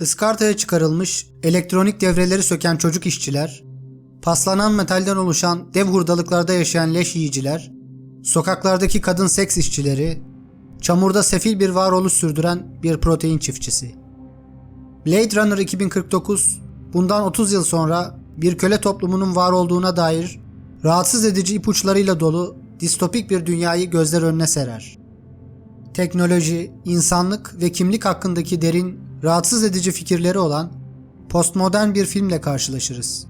Iskartaya çıkarılmış elektronik devreleri söken çocuk işçiler, paslanan metalden oluşan dev hurdalıklarda yaşayan leş yiyiciler, sokaklardaki kadın seks işçileri, çamurda sefil bir varoluş sürdüren bir protein çiftçisi. Blade Runner 2049 bundan 30 yıl sonra bir köle toplumunun var olduğuna dair rahatsız edici ipuçlarıyla dolu distopik bir dünyayı gözler önüne serer. Teknoloji, insanlık ve kimlik hakkındaki derin, rahatsız edici fikirleri olan postmodern bir filmle karşılaşırız.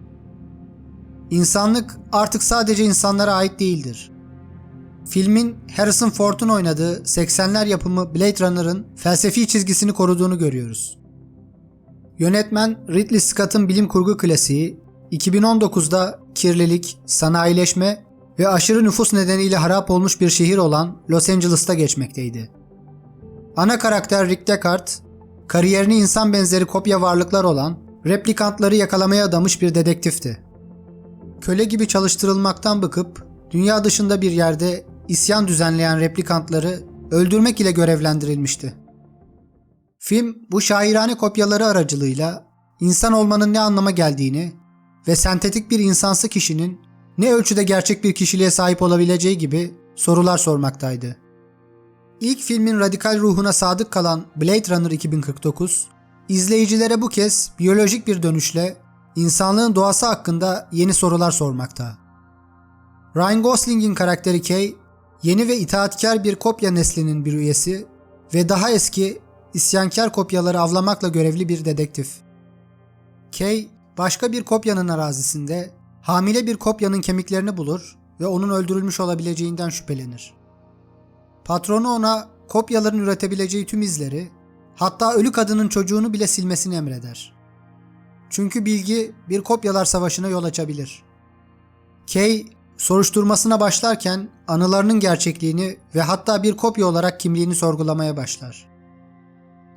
İnsanlık artık sadece insanlara ait değildir. Filmin Harrison Ford'un oynadığı 80'ler yapımı Blade Runner'ın felsefi çizgisini koruduğunu görüyoruz. Yönetmen Ridley Scott'ın bilim kurgu klasiği 2019'da kirlilik, sanayileşme ve aşırı nüfus nedeniyle harap olmuş bir şehir olan Los Angeles'ta geçmekteydi. Ana karakter Rick Deckard, kariyerini insan benzeri kopya varlıklar olan replikantları yakalamaya adamış bir dedektifti. Köle gibi çalıştırılmaktan bıkıp dünya dışında bir yerde isyan düzenleyen replikantları öldürmek ile görevlendirilmişti. Film bu şairane kopyaları aracılığıyla insan olmanın ne anlama geldiğini ve sentetik bir insansı kişinin ne ölçüde gerçek bir kişiliğe sahip olabileceği gibi sorular sormaktaydı. İlk filmin radikal ruhuna sadık kalan Blade Runner 2049, izleyicilere bu kez biyolojik bir dönüşle insanlığın doğası hakkında yeni sorular sormakta. Ryan Gosling'in karakteri Kay, yeni ve itaatkar bir kopya neslinin bir üyesi ve daha eski isyankar kopyaları avlamakla görevli bir dedektif. Kay, başka bir kopyanın arazisinde hamile bir kopyanın kemiklerini bulur ve onun öldürülmüş olabileceğinden şüphelenir. Patronu ona kopyaların üretebileceği tüm izleri, hatta ölü kadının çocuğunu bile silmesini emreder. Çünkü bilgi bir kopyalar savaşına yol açabilir. Kay, soruşturmasına başlarken anılarının gerçekliğini ve hatta bir kopya olarak kimliğini sorgulamaya başlar.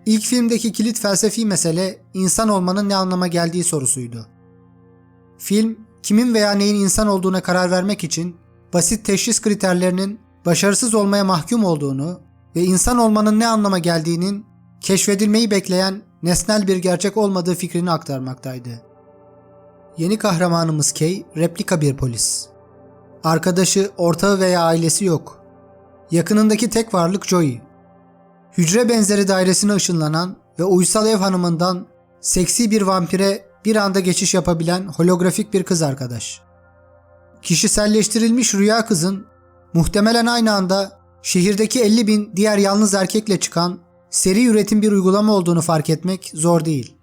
İlk filmdeki kilit felsefi mesele insan olmanın ne anlama geldiği sorusuydu. Film, kimin veya neyin insan olduğuna karar vermek için basit teşhis kriterlerinin başarısız olmaya mahkum olduğunu ve insan olmanın ne anlama geldiğinin keşfedilmeyi bekleyen nesnel bir gerçek olmadığı fikrini aktarmaktaydı. Yeni kahramanımız Kay, replika bir polis. Arkadaşı, ortağı veya ailesi yok. Yakınındaki tek varlık Joey. Hücre benzeri dairesine ışınlanan ve uysal ev hanımından seksi bir vampire bir anda geçiş yapabilen holografik bir kız arkadaş. Kişiselleştirilmiş rüya kızın muhtemelen aynı anda şehirdeki 50 bin diğer yalnız erkekle çıkan seri üretim bir uygulama olduğunu fark etmek zor değil.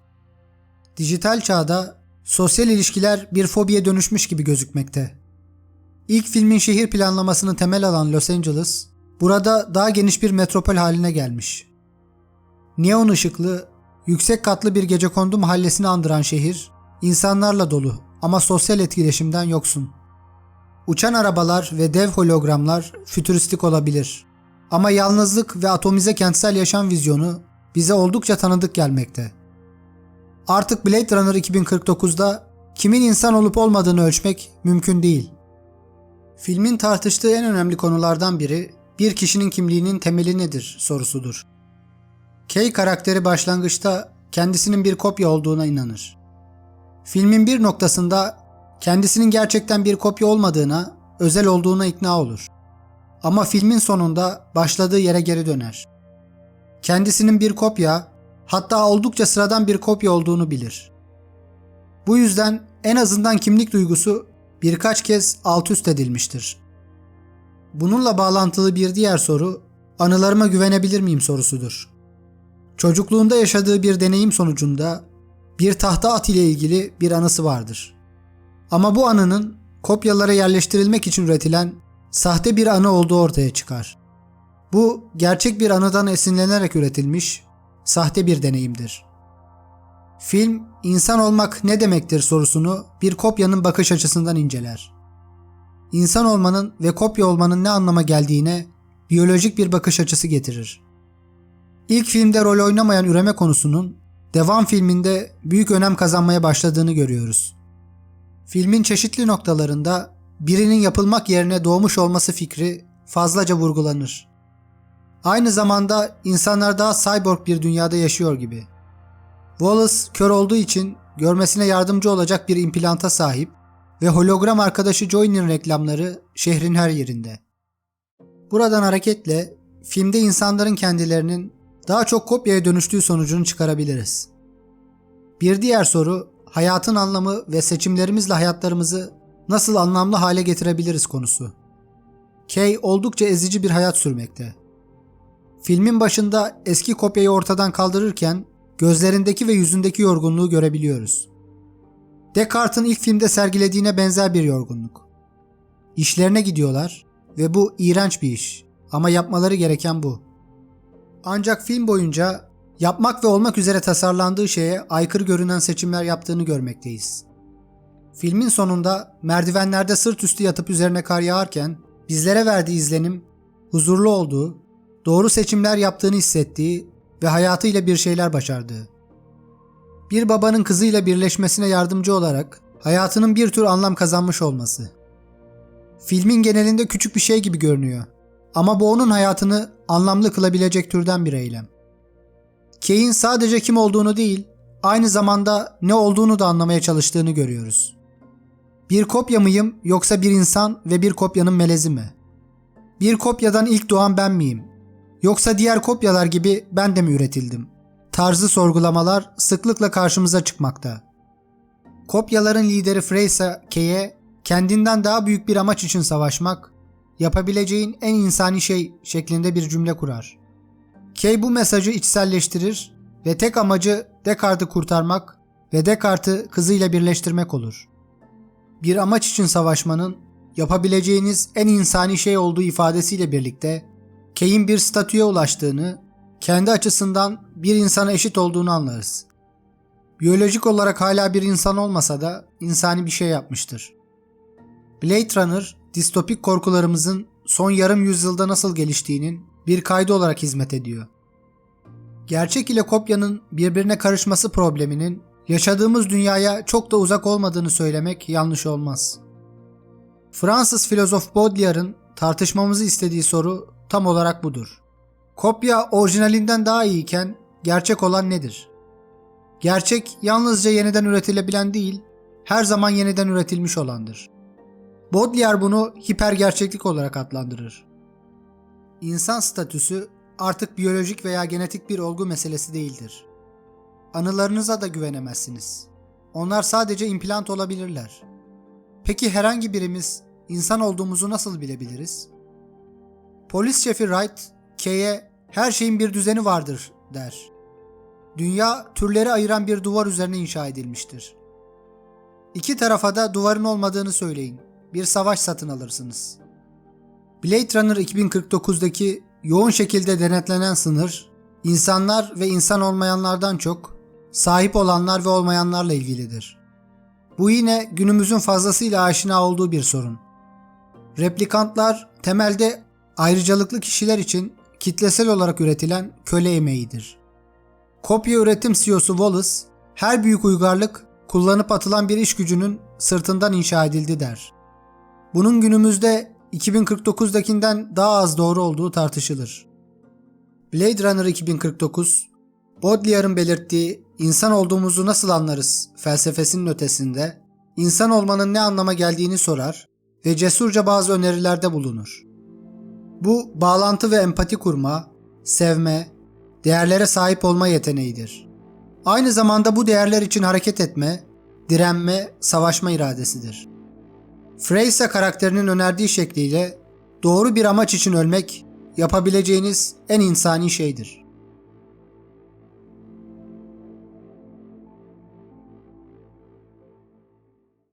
Dijital çağda sosyal ilişkiler bir fobiye dönüşmüş gibi gözükmekte. İlk filmin şehir planlamasını temel alan Los Angeles, burada daha geniş bir metropol haline gelmiş. Neon ışıklı, yüksek katlı bir gecekondu mahallesini andıran şehir, insanlarla dolu ama sosyal etkileşimden yoksun. Uçan arabalar ve dev hologramlar fütüristik olabilir. Ama yalnızlık ve atomize kentsel yaşam vizyonu bize oldukça tanıdık gelmekte. Artık Blade Runner 2049'da kimin insan olup olmadığını ölçmek mümkün değil. Filmin tartıştığı en önemli konulardan biri bir kişinin kimliğinin temeli nedir sorusudur. Kay karakteri başlangıçta kendisinin bir kopya olduğuna inanır. Filmin bir noktasında kendisinin gerçekten bir kopya olmadığına, özel olduğuna ikna olur. Ama filmin sonunda başladığı yere geri döner. Kendisinin bir kopya, hatta oldukça sıradan bir kopya olduğunu bilir. Bu yüzden en azından kimlik duygusu birkaç kez alt üst edilmiştir. Bununla bağlantılı bir diğer soru, anılarıma güvenebilir miyim sorusudur. Çocukluğunda yaşadığı bir deneyim sonucunda bir tahta at ile ilgili bir anısı vardır. Ama bu anının kopyalara yerleştirilmek için üretilen sahte bir anı olduğu ortaya çıkar. Bu gerçek bir anıdan esinlenerek üretilmiş sahte bir deneyimdir. Film insan olmak ne demektir sorusunu bir kopyanın bakış açısından inceler. İnsan olmanın ve kopya olmanın ne anlama geldiğine biyolojik bir bakış açısı getirir. İlk filmde rol oynamayan üreme konusunun devam filminde büyük önem kazanmaya başladığını görüyoruz. Filmin çeşitli noktalarında birinin yapılmak yerine doğmuş olması fikri fazlaca vurgulanır. Aynı zamanda insanlar daha cyborg bir dünyada yaşıyor gibi. Wallace kör olduğu için görmesine yardımcı olacak bir implanta sahip ve hologram arkadaşı Joy'nin reklamları şehrin her yerinde. Buradan hareketle filmde insanların kendilerinin daha çok kopyaya dönüştüğü sonucunu çıkarabiliriz. Bir diğer soru hayatın anlamı ve seçimlerimizle hayatlarımızı nasıl anlamlı hale getirebiliriz konusu. Kay oldukça ezici bir hayat sürmekte. Filmin başında eski kopyayı ortadan kaldırırken gözlerindeki ve yüzündeki yorgunluğu görebiliyoruz. Descartes'in ilk filmde sergilediğine benzer bir yorgunluk. İşlerine gidiyorlar ve bu iğrenç bir iş ama yapmaları gereken bu. Ancak film boyunca yapmak ve olmak üzere tasarlandığı şeye aykırı görünen seçimler yaptığını görmekteyiz. Filmin sonunda merdivenlerde sırt üstü yatıp üzerine kar yağarken bizlere verdiği izlenim huzurlu olduğu, doğru seçimler yaptığını hissettiği ve hayatıyla bir şeyler başardığı. Bir babanın kızıyla birleşmesine yardımcı olarak hayatının bir tür anlam kazanmış olması. Filmin genelinde küçük bir şey gibi görünüyor ama bu onun hayatını anlamlı kılabilecek türden bir eylem. Kay'in sadece kim olduğunu değil, aynı zamanda ne olduğunu da anlamaya çalıştığını görüyoruz. Bir kopya mıyım yoksa bir insan ve bir kopyanın melezi mi? Bir kopyadan ilk doğan ben miyim? Yoksa diğer kopyalar gibi ben de mi üretildim? Tarzı sorgulamalar sıklıkla karşımıza çıkmakta. Kopyaların lideri Freysa K'ye kendinden daha büyük bir amaç için savaşmak, yapabileceğin en insani şey şeklinde bir cümle kurar. Kay bu mesajı içselleştirir ve tek amacı Descartes'i kurtarmak ve Descartes'i kızıyla birleştirmek olur. Bir amaç için savaşmanın yapabileceğiniz en insani şey olduğu ifadesiyle birlikte Kay'in bir statüye ulaştığını, kendi açısından bir insana eşit olduğunu anlarız. Biyolojik olarak hala bir insan olmasa da insani bir şey yapmıştır. Blade Runner, distopik korkularımızın son yarım yüzyılda nasıl geliştiğinin bir kaydı olarak hizmet ediyor. Gerçek ile kopyanın birbirine karışması probleminin yaşadığımız dünyaya çok da uzak olmadığını söylemek yanlış olmaz. Fransız filozof Baudelaire'ın tartışmamızı istediği soru tam olarak budur. Kopya orijinalinden daha iyiyken gerçek olan nedir? Gerçek yalnızca yeniden üretilebilen değil, her zaman yeniden üretilmiş olandır. Baudelaire bunu hiper gerçeklik olarak adlandırır. İnsan statüsü artık biyolojik veya genetik bir olgu meselesi değildir. Anılarınıza da güvenemezsiniz. Onlar sadece implant olabilirler. Peki herhangi birimiz insan olduğumuzu nasıl bilebiliriz? Polis şefi Wright, K'ye her şeyin bir düzeni vardır der. Dünya türleri ayıran bir duvar üzerine inşa edilmiştir. İki tarafa da duvarın olmadığını söyleyin. Bir savaş satın alırsınız. Blade Runner 2049'daki yoğun şekilde denetlenen sınır, insanlar ve insan olmayanlardan çok sahip olanlar ve olmayanlarla ilgilidir. Bu yine günümüzün fazlasıyla aşina olduğu bir sorun. Replikantlar temelde ayrıcalıklı kişiler için kitlesel olarak üretilen köle emeğidir. Kopya üretim CEO'su Wallace, her büyük uygarlık kullanıp atılan bir iş gücünün sırtından inşa edildi der. Bunun günümüzde 2049'dakinden daha az doğru olduğu tartışılır. Blade Runner 2049, Baudelaire'ın belirttiği insan olduğumuzu nasıl anlarız felsefesinin ötesinde insan olmanın ne anlama geldiğini sorar ve cesurca bazı önerilerde bulunur. Bu bağlantı ve empati kurma, sevme, değerlere sahip olma yeteneğidir. Aynı zamanda bu değerler için hareket etme, direnme, savaşma iradesidir. Freysa karakterinin önerdiği şekliyle doğru bir amaç için ölmek yapabileceğiniz en insani şeydir.